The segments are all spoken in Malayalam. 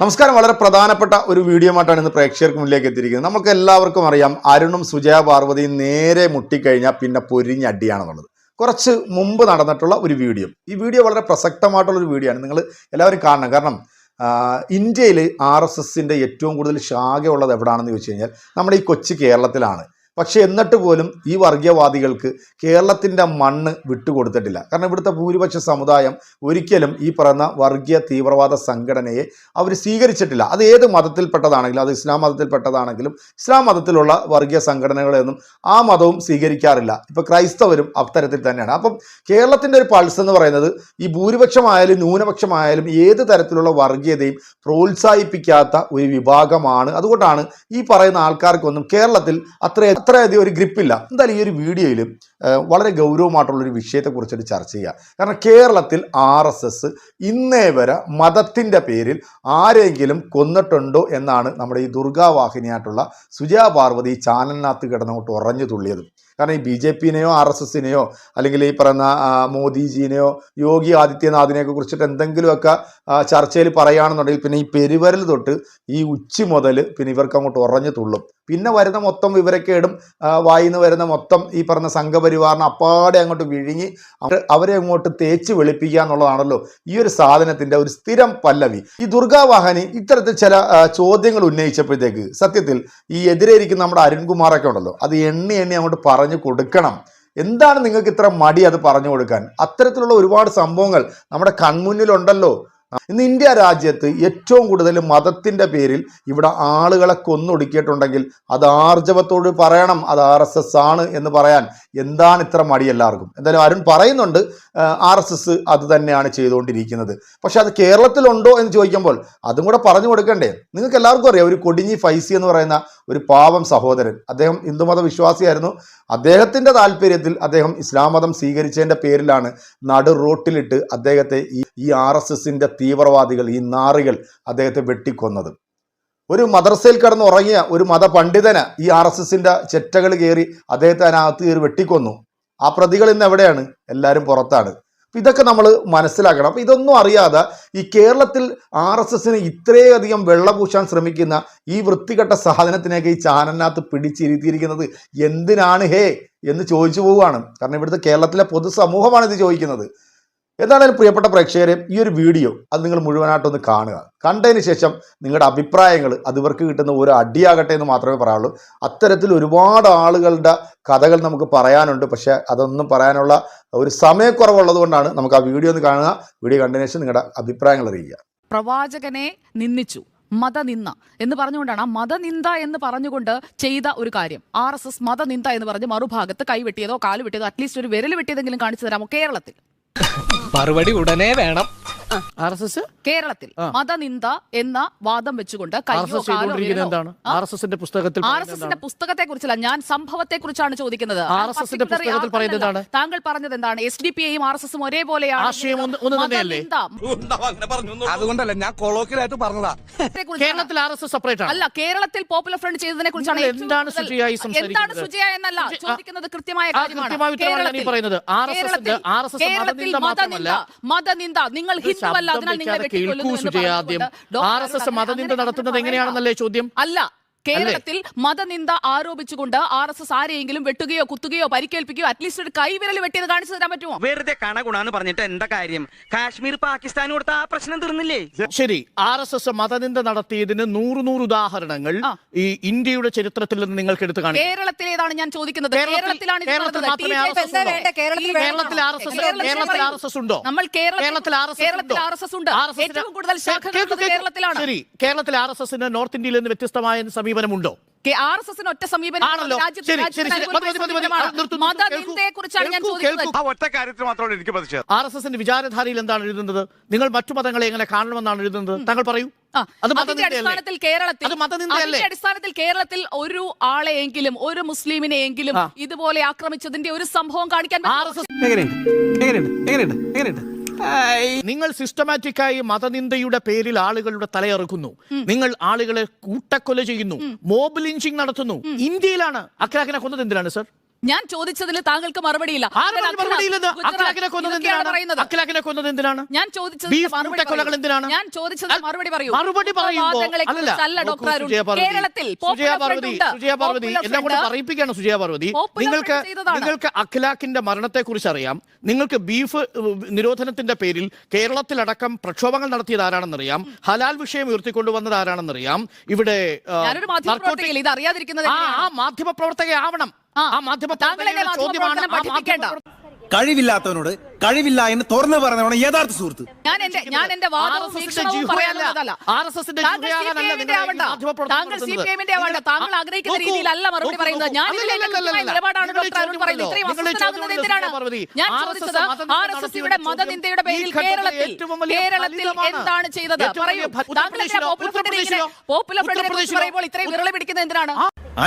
നമസ്കാരം. വളരെ പ്രധാനപ്പെട്ട ഒരു വീഡിയോ ആയിട്ടാണ് ഇന്ന് പ്രേക്ഷകർക്ക് മുന്നിലേക്ക് എത്തിയിരിക്കുന്നത്. നമുക്ക് എല്ലാവർക്കും അറിയാം അരുണും സുജയ പാർവതിയും നേരെ മുട്ടിക്കഴിഞ്ഞാൽ പിന്നെ പൊരിഞ്ഞ അടിയാണെന്നുള്ളത് കുറച്ച് മുമ്പ് നടന്നിട്ടുള്ള ഒരു വീഡിയോ. ഈ വീഡിയോ വളരെ പ്രസക്തമായിട്ടുള്ള ഒരു വീഡിയോ ആണ്. നിങ്ങൾ എല്ലാവരും കാണണം. കാരണം ഇന്ത്യയിൽ ആർ എസ് എസിന്റെ ഏറ്റവും കൂടുതൽ ശാഖയുള്ളത് എവിടെയാണെന്ന് ചോദിച്ചു കഴിഞ്ഞാൽ നമ്മുടെ ഈ കൊച്ചു കേരളത്തിലാണ്. പക്ഷേ എന്നിട്ട് പോലും ഈ വർഗീയവാദികൾക്ക് കേരളത്തിന്റെ മണ്ണ് വിട്ടുകൊടുത്തിട്ടില്ല. കാരണം ഇവിടുത്തെ ഭൂരിപക്ഷ സമുദായം ഒരിക്കലും ഈ പറയുന്ന വർഗീയ തീവ്രവാദ സംഘടനയെ അവർ സ്വീകരിച്ചിട്ടില്ല. അത് ഏത് മതത്തിൽപ്പെട്ടതാണെങ്കിലും അത് ഇസ്ലാം മതത്തിൽപ്പെട്ടതാണെങ്കിലും ഇസ്ലാം മതത്തിലുള്ള വർഗീയ സംഘടനകളെയൊന്നും ആ മതവും സ്വീകരിക്കാറില്ല. ഇപ്പോൾ ക്രൈസ്തവരും അത്തരത്തിൽ തന്നെയാണ്. അപ്പം കേരളത്തിന്റെ ഒരു പൾസ് എന്ന് പറയുന്നത് ഈ ഭൂരിപക്ഷമായാലും ന്യൂനപക്ഷമായാലും ഏത് തരത്തിലുള്ള വർഗീയതയും പ്രോത്സാഹിപ്പിക്കാത്ത ഒരു വിഭാഗമാണ്. അതുകൊണ്ടാണ് ഈ പറയുന്ന ആൾക്കാർക്കൊന്നും കേരളത്തിൽ അത്ര അത്രയധികം ഒരു ഗ്രിപ്പില്ല. എന്തായാലും ഈ ഒരു വീഡിയോയിൽ വളരെ ഗൗരവമായിട്ടുള്ള ഒരു വിഷയത്തെക്കുറിച്ചൊരു ചർച്ച ചെയ്യുക കാരണം കേരളത്തിൽ ആർ എസ് എസ് ഇന്നേ വരെ മതത്തിന്റെ പേരിൽ ആരെങ്കിലും കൊന്നിട്ടുണ്ടോ എന്നാണ് നമ്മുടെ ഈ ദുർഗാവാഹിനിയായിട്ടുള്ള സുജയ പാർവതി ചാനലിനകത്ത് കിടന്നുകൊണ്ട് ഉറഞ്ഞു തുള്ളിയത്. കാരണം ഈ ബി ജെ പിനെയോ ആർ എസ് എസിനെയോ അല്ലെങ്കിൽ ഈ പറയുന്ന മോദിജിനെയോ യോഗി ആദിത്യനാഥിനെയൊക്കെ കുറിച്ചിട്ട് എന്തെങ്കിലുമൊക്കെ ചർച്ചയിൽ പറയുകയാണെന്നുണ്ടെങ്കിൽ പിന്നെ ഈ പെരുവരൽ തൊട്ട് ഈ ഉച്ചി മുതൽ പിന്നെ ഇവർക്ക് അങ്ങോട്ട് ഉറഞ്ഞു തുള്ളും. പിന്നെ വരുന്ന മൊത്തം വിവരക്കേടും വായിൽ നിന്ന് വരുന്ന മൊത്തം ഈ പറഞ്ഞ സംഘപരിവാറിന് അപ്പാടെ അങ്ങോട്ട് വിഴുങ്ങി അവരെ- അങ്ങോട്ട് തേച്ച് വെളുപ്പിക്കുക എന്നുള്ളതാണല്ലോ ഈ ഒരു സാധനത്തിന്റെ ഒരു സ്ഥിരം പല്ലവി. ഈ ദുർഗാവാഹനി ഇത്തരത്തിൽ ചില ചോദ്യങ്ങൾ ഉന്നയിച്ചപ്പോഴത്തേക്ക് സത്യത്തിൽ ഈ എതിരെ ഇരിക്കുന്ന നമ്മുടെ അരുൺകുമാറൊക്കെ ഉണ്ടല്ലോ. അത് എണ്ണി എണ്ണി അങ്ങോട്ട് പറഞ്ഞു കൊടുക്കണം. എന്താണ് നിങ്ങൾക്ക് ഇത്ര മടി അത് പറഞ്ഞു കൊടുക്കാൻ? അത്തരത്തിലുള്ള ഒരുപാട് സംഭവങ്ങൾ നമ്മുടെ കൺമുന്നിലുണ്ടല്ലോ. ഇന്ന് ഇന്ത്യ രാജ്യത്ത് ഏറ്റവും കൂടുതൽ മതത്തിന്റെ പേരിൽ ഇവിടെ ആളുകളെ കൊന്നൊടുക്കിയിട്ടുണ്ടെങ്കിൽ അത് ആർജവത്തോട് പറയണം. അത് ആർ എസ് എസ് ആണ് എന്ന് പറയാൻ എന്താണ് ഇത്ര മടി എല്ലാവർക്കും? എന്തായാലും അരുൺ പറയുന്നുണ്ട് ആർ എസ് എസ് അത് തന്നെയാണ് ചെയ്തുകൊണ്ടിരിക്കുന്നത്. പക്ഷെ അത് കേരളത്തിലുണ്ടോ എന്ന് ചോദിക്കുമ്പോൾ അതും കൂടെ പറഞ്ഞു കൊടുക്കണ്ടേ. നിങ്ങൾക്ക് എല്ലാവർക്കും അറിയാം ഒരു കൊടിഞ്ഞി ഫൈസി എന്ന് പറയുന്ന ഒരു പാവം സഹോദരൻ. അദ്ദേഹം ഹിന്ദുമത വിശ്വാസിയായിരുന്നു അദ്ദേഹത്തിന്റെ താല്പര്യത്തിൽ അദ്ദേഹം ഇസ്ലാം മതം സ്വീകരിച്ചതിന്റെ പേരിലാണ് നടു റോട്ടിലിട്ട് അദ്ദേഹത്തെ ഈ ആർ എസ് എസിന്റെ തീവ്രവാദികൾ ഈ നാറികൾ അദ്ദേഹത്തെ വെട്ടിക്കൊന്നത്. ഒരു മദർസയിൽ കിടന്ന് ഉറങ്ങിയ ഒരു മതപണ്ഡിതന് ഈ ആർ എസ് എസിന്റെ ചെറ്റകൾ കയറി അദ്ദേഹത്തെ അതിനകത്ത് കയറി വെട്ടിക്കൊന്നു. ആ പ്രതികൾ ഇന്ന് എവിടെയാണ്? എല്ലാവരും പുറത്താണ്. ഇതൊക്കെ നമ്മൾ മനസ്സിലാക്കണം. അപ്പം ഇതൊന്നും അറിയാതെ ഈ കേരളത്തിൽ ആർ എസ് എസിന് ഇത്രയധികം വെള്ളപൂശാൻ ശ്രമിക്കുന്ന ഈ വൃത്തികെട്ട സാധനത്തിനെയൊക്കെ ഈ ചാനലിനകത്ത് പിടിച്ചിരുത്തിയിരിക്കുന്നത് എന്തിനാണ് ഹേ എന്ന് ചോദിച്ചു പോവുകയാണ്. കാരണം ഇവിടുത്തെ കേരളത്തിലെ പൊതുസമൂഹമാണ് ഇത് ചോദിക്കുന്നത്. എന്തായാലും പ്രിയപ്പെട്ട പ്രേക്ഷകരെ ഈ ഒരു വീഡിയോ അത് നിങ്ങൾ മുഴുവനായിട്ടൊന്ന് കാണുക. കണ്ടതിന് ശേഷം നിങ്ങളുടെ അഭിപ്രായങ്ങൾ അത് ഇവർക്ക് കിട്ടുന്ന ഒരു അടിയാകട്ടെ എന്ന് മാത്രമേ പറയാനുള്ളൂ. അത്തരത്തിൽ ഒരുപാട് ആളുകളുടെ കഥകൾ നമുക്ക് പറയാനുണ്ട്. പക്ഷേ അതൊന്നും പറയാനുള്ള ഒരു സമയക്കുറവുള്ളത് കൊണ്ടാണ് നമുക്ക് ആ വീഡിയോ ഒന്ന് കാണുക. വീഡിയോ കണ്ടതിന് ശേഷം നിങ്ങളുടെ അഭിപ്രായങ്ങൾ അറിയിക്കുക പ്രവാചകനെ നിന്നിച്ചു മതനിന്ദ എന്ന് പറഞ്ഞുകൊണ്ടാണ് ആ മതനിന്ദ എന്ന് പറഞ്ഞുകൊണ്ട് ചെയ്ത ഒരു കാര്യം. ആർ എസ് എസ് മതനിന്ദ എന്ന് പറഞ്ഞ് മറുഭാഗത്ത് കൈവെട്ടിയതോ കാൽ വെട്ടിയതോ അറ്റ്ലീസ്റ്റ് ഒരു വിരൽ വെട്ടിയതെങ്കിലും കാണിച്ചു തരാമോ കേരളത്തിൽ? മറുപടി ഉടനെ വേണം. R S S? കേരളത്തിൽ മതനിന്ദ എന്ന വാദം വെച്ചുകൊണ്ട് ആർ കയ്യോ എസ് എന്താണ്? ആർ എസ് എസിന്റെ പുസ്തകത്തിൽ ആർ എസ് എസിന്റെ പുസ്തകത്തെ കുറിച്ചല്ല ഞാൻ സംഭവത്തെ കുറിച്ചാണ് ചോദിക്കുന്നത് ആർ എസ് എസിന്റെ പുസ്തകത്തിൽ പറയുന്നത് എന്താണ്? താങ്കൾ പറഞ്ഞത് എന്താണ്? എസ് ഡി പി ഐയും ആർ എസ് എസും ഒരേപോലെയാണ് ആശയം ഒന്ന് ഒന്ന് തന്നെയല്ലേ? അതുകൊണ്ടല്ല ഞാൻ കൊളോക്കിലായിട്ട് പറഞ്ഞതാ. കേരളത്തിൽ ആർ എസ് എസ് സെപ്പറേറ്റ് ആണ്. അല്ല കേരളത്തിൽ പോപ്പുലർ ഫ്രണ്ട് ചെയ്തതിനെ കുറിച്ചാണ് എന്താണ് കൂടുതൽ- സുജയ ഈ എന്താണ് സുജയ എന്നല്ല ചോദിക്കുന്നത് കൃത്യമായ കാര്യമാണ്. കേരളത്തിൽ- മതനിന്ദ മതനിന്ദ നിങ്ങൾ ഹിന്ദുവല്ല ശബ്ദം വെക്കാതെ കേൾക്കൂ എന്ന് സുജയ ആദ്യം. പറഞ്ഞുകൊണ്ട് ഡോക്ടർ ആർ എസ് എസ് മതനിന്ദ നടത്തുന്നത് എങ്ങനെയാണെന്നല്ലേ ചോദ്യം? അല്ല കേരളത്തിൽ മതനിന്ദ ആരോപിച്ചുകൊണ്ട് ആർ എസ് എസ് ആരെയെങ്കിലും വെട്ടുകയോ കുത്തുകയോ പരിക്കേൽപ്പിക്കുകയോ അറ്റ്ലീസ്റ്റ് ഒരു കൈവിരൽ വെട്ടിയത് കാണിച്ചു തരാൻ പറ്റുമോ വെറുതെ കണകുണാന്ന് പറഞ്ഞിട്ട് എന്താ കാര്യം കാശ്മീർ പാകിസ്ഥാൻ കൊടുത്ത ആ പ്രശ്നം തീർന്നില്ലേ ശരി ആർ എസ് എസ് മതനിന്ദ നടത്തിയതിന് നൂറ് നൂറ് ഉദാഹരണങ്ങൾ ഈ ഇന്ത്യയുടെ ചരിത്രത്തിൽ നിന്ന് നിങ്ങൾക്ക് എടുത്ത് കാണാം കേരളത്തിലേതാണ് ഞാൻ ചോദിക്കുന്നത് കേരളത്തിലാണ് ഇത് കേരളത്തിൽ ആർ എസ് എസ് കേരളത്തിൽ ആർ എസ് എസ് ഉണ്ടോ നമ്മൾ കേരളത്തിൽ കേരളത്തിൽ ആർ എസ് എസ് കേരളത്തിൽ ആർ എസ് എസ് ഉണ്ട് ഏറ്റവും കൂടുതൽ ശാഖകൾ. കേരളത്തിലാണ് ശരി കേരളത്തിൽ ആർ എസ് എസിന് നോർത്ത് ഇന്ത്യയിൽ നിന്ന് വ്യത്യസ്തമായ സമീപനമുണ്ടോ? ആർ എസ് എസിന് ഒറ്റ സമീപനം ആർ എസ് എസിന്റെ വിചാരധാരയിൽ എന്താണ് എഴുതുന്നത്? നിങ്ങൾ മറ്റു മതങ്ങളെ എങ്ങനെ കാണണമെന്നാണ് എഴുതുന്നത്? താങ്കൾ പറയൂ. അത് അടിസ്ഥാനത്തിൽ കേരളത്തിൽ അത് മതനിന്ദയല്ലേ? അടിസ്ഥാനത്തിൽ കേരളത്തിൽ ഒരു ആളെയെങ്കിലും ഒരു മുസ്ലിമിനെയെങ്കിലും. ഇതുപോലെ ആക്രമിച്ചതിന്റെ ഒരു സംഭവം കാണിക്കാൻ നിങ്ങൾ സിസ്റ്റമാറ്റിക്കായി മതനിന്ദയുടെ പേരിൽ ആളുകളുടെ തലയറുക്കുന്നു. നിങ്ങൾ ആളുകളെ കൂട്ടക്കൊല ചെയ്യുന്നു. മോബ് ലിഞ്ചിങ് നടത്തുന്നു. ഇന്ത്യയിലാണ് അക്രാഖിനെ കൊന്നത് എന്തിനാണ് സർ ഞാൻ ചോദിച്ചതിൽ താങ്കൾക്ക് മറുപടിയില്ല. ഞാൻ ചോദിച്ചത് ഞാൻ ചോദിച്ചത് മറുപടി പറയൂ. മറുപടി അല്ലല്ല. ഡോക്ടർ കേരളത്തിൽ സുജയ പാർവതി പറയിപ്പിക്കാണ് സുജയ നിങ്ങൾക്ക് നിങ്ങൾക്ക് അഖിലാഖിന്റെ മരണത്തെ കുറിച്ച് അറിയാം. നിങ്ങൾക്ക് ബീഫ് നിരോധനത്തിന്റെ പേരിൽ കേരളത്തിലടക്കം പ്രക്ഷോഭങ്ങൾ നടത്തിയത് ആരാണെന്നറിയാം ഹലാൽ വിഷയം ഉയർത്തിക്കൊണ്ടുവന്നത് ആരാണെന്നറിയാം ഇവിടെ ആ, മാധ്യമ പ്രവർത്തകയാവണം ഇത് അറിയാതിരിക്കുന്നത് ആ? മാധ്യമ ആ. മാധ്യമ ചോദ്യമാണ് ആ. മാധ്യമ കഴിവില്ലാത്തവനോട് കഴിവില്ല എന്ന് തുറന്നു പറഞ്ഞവണ് യഥാർത്ഥ സുഹൃത്ത്. ഞാൻ എന്റെ ഞാൻ എന്റെ വാദവും വീക്ഷണവും. പറയാനുള്ളതല്ല. താങ്കൾ സി നടത്തുന്നത്. പി എമ്മിന്റെ ആവണ്ട. താങ്കൾ ആഗ്രഹിക്കുന്ന രീതിയിലല്ല മറുപടി പറയുന്നത്. ഞാൻ നിലപാടാണ് ഡോക്ടർ അരുൺ പറയുന്നത്. ഇത്രയും അസ്വസ്ഥനാകുന്നത് എന്തിനാണ്. ഞാൻ ചോദിച്ചത് മതനിന്ദ ആർ എസ് എസിയുടെ മതനിന്ദയുടെ പേരിൽ കേരളത്തിൽ കേരളത്തിൽ എന്താണ് ചെയ്തത്? ഏറ്റവും പറയൂ. താങ്കൾ പോപ്പുലർ ഫ്രണ്ടിനെ പോപ്പുലർ ഫ്രണ്ടിനെ കുറിച്ച് പറയുമ്പോൾ ഇത്രയും വിരളി പിടിക്കുന്നത് എന്തിനാണ്?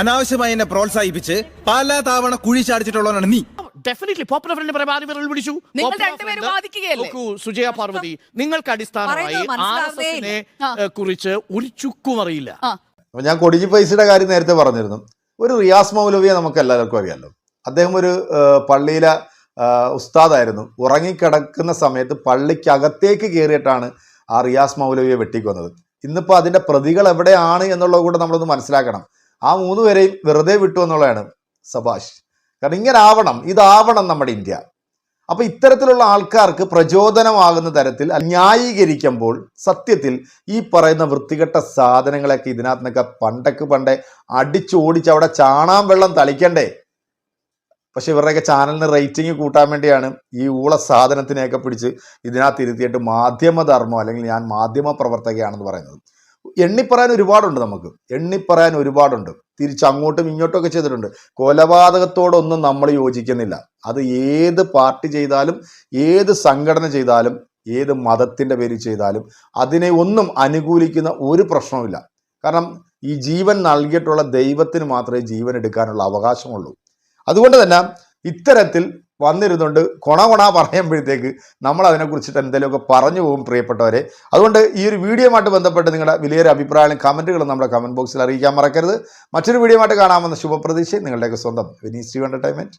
അനാവശ്യമായി എന്നെ പ്രോത്സാഹിപ്പിച്ച് പല തവണ കുഴി ചാടിച്ചിട്ടുള്ളവനാണ് നീ. ഡെഫിനറ്റ്ലി പോപ്പുലർ ഫ്രണ്ട് ആര് വിരൽ പിടിച്ചു. നിങ്ങൾ Popular രണ്ടുപേരും Front- വാദിക്കുകയല്ലേ? നോക്കൂ സുജയ പാർവതി നിങ്ങൾക്ക് അടിസ്ഥാനമായി പറയുന്നത് ആർ എസ് മനസ്സിലാവുന്നേ എസിനെ ഇല്ല. കുറിച്ച് ഒരു ചുക്കും അറിയില്ല. ആ. അപ്പൊ ഞാൻ കൊടിജി പൈസയുടെ കാര്യം നേരത്തെ പറഞ്ഞിരുന്നു. ഒരു റിയാസ് മൗലവിയെ നമുക്ക് എല്ലാവർക്കും അറിയാമല്ലോ അദ്ദേഹം ഒരു പള്ളിയിലെ ഉസ്താദായിരുന്നു. ഉറങ്ങിക്കിടക്കുന്ന സമയത്ത് പള്ളിക്കകത്തേക്ക് കയറിയിട്ടാണ് ആ റിയാസ് മൗലവിയെ വെട്ടിക്കൊന്നത്. ഇന്നിപ്പോൾ അതിന്റെ പ്രതികൾ എവിടെയാണ് എന്നുള്ളത് കൂടെ നമ്മളൊന്ന് മനസ്സിലാക്കണം. ആ മൂന്ന് പേരെയും വെറുതെ വിട്ടു എന്നുള്ളതാണ് സബാഷ്. കാരണം ഇങ്ങനെ ആവണം ഇതാവണം നമ്മുടെ ഇന്ത്യ. അപ്പൊ ഇത്തരത്തിലുള്ള ആൾക്കാർക്ക് പ്രചോദനമാകുന്ന തരത്തിൽ ന്യായീകരിക്കുമ്പോൾ സത്യത്തിൽ ഈ പറയുന്ന വൃത്തികെട്ട സാധനങ്ങളൊക്കെ ഇതിനകത്ത് നിന്നൊക്കെ പണ്ടക്ക് പണ്ടേ അടിച്ചോടിച്ച് അവിടെ ചാണാൻ വെള്ളം തളിക്കണ്ടേ? പക്ഷെ ഇവരുടെയൊക്കെ ചാനലിന് റേറ്റിംഗ് കൂട്ടാൻ വേണ്ടിയാണ് ഈ ഊള സാധനത്തിനെയൊക്കെ പിടിച്ച് ഇതിനകത്ത് ഇരുത്തിയിട്ട് മാധ്യമധർമ്മം അല്ലെങ്കിൽ ഞാൻ മാധ്യമ പ്രവർത്തകയാണെന്ന് പറയുന്നത്. എണ്ണിപ്പറയാൻ ഒരുപാടുണ്ട് നമുക്ക്. എണ്ണിപ്പറയാൻ ഒരുപാടുണ്ട്. തിരിച്ച് അങ്ങോട്ടും ഇങ്ങോട്ടും ഒക്കെ ചെയ്തിട്ടുണ്ട്. കൊലപാതകത്തോടൊന്നും നമ്മൾ യോജിക്കുന്നില്ല. അത് ഏത് പാർട്ടി ചെയ്താലും ഏത് സംഘടന ചെയ്താലും ഏത് മതത്തിന്റെ പേരിൽ ചെയ്താലും അതിനെ ഒന്നും അനുകൂലിക്കുന്ന ഒരു പ്രശ്നവുമില്ല. കാരണം ഈ ജീവൻ നൽകിയിട്ടുള്ള ദൈവത്തിന് മാത്രമേ ജീവൻ എടുക്കാനുള്ള അവകാശമുള്ളൂ. അതുകൊണ്ട് തന്നെ ഇത്തരത്തിൽ വന്നിരുന്നുകൊണ്ട് കൊണ കൊണ പറയുമ്പോഴത്തേക്ക് നമ്മൾ അതിനെക്കുറിച്ചിട്ട് എന്തെങ്കിലുമൊക്കെ പറഞ്ഞു പോകും പ്രിയപ്പെട്ടവരെ. അതുകൊണ്ട് ഈ ഒരു വീഡിയോയുമായിട്ട് ബന്ധപ്പെട്ട് നിങ്ങളുടെ വിലയേറെ അഭിപ്രായങ്ങളും കമന്റുകളും നമ്മുടെ കമന്റ് ബോക്സിൽ അറിയിക്കാൻ മറക്കരുത്. മറ്റൊരു വീഡിയോ ആയിട്ട് കാണാമെന്ന ശുഭപ്രതീക്ഷ നിങ്ങളുടെയൊക്കെ സ്വന്തം വിനീസ് ടി എന്റർടൈൻമെന്റ്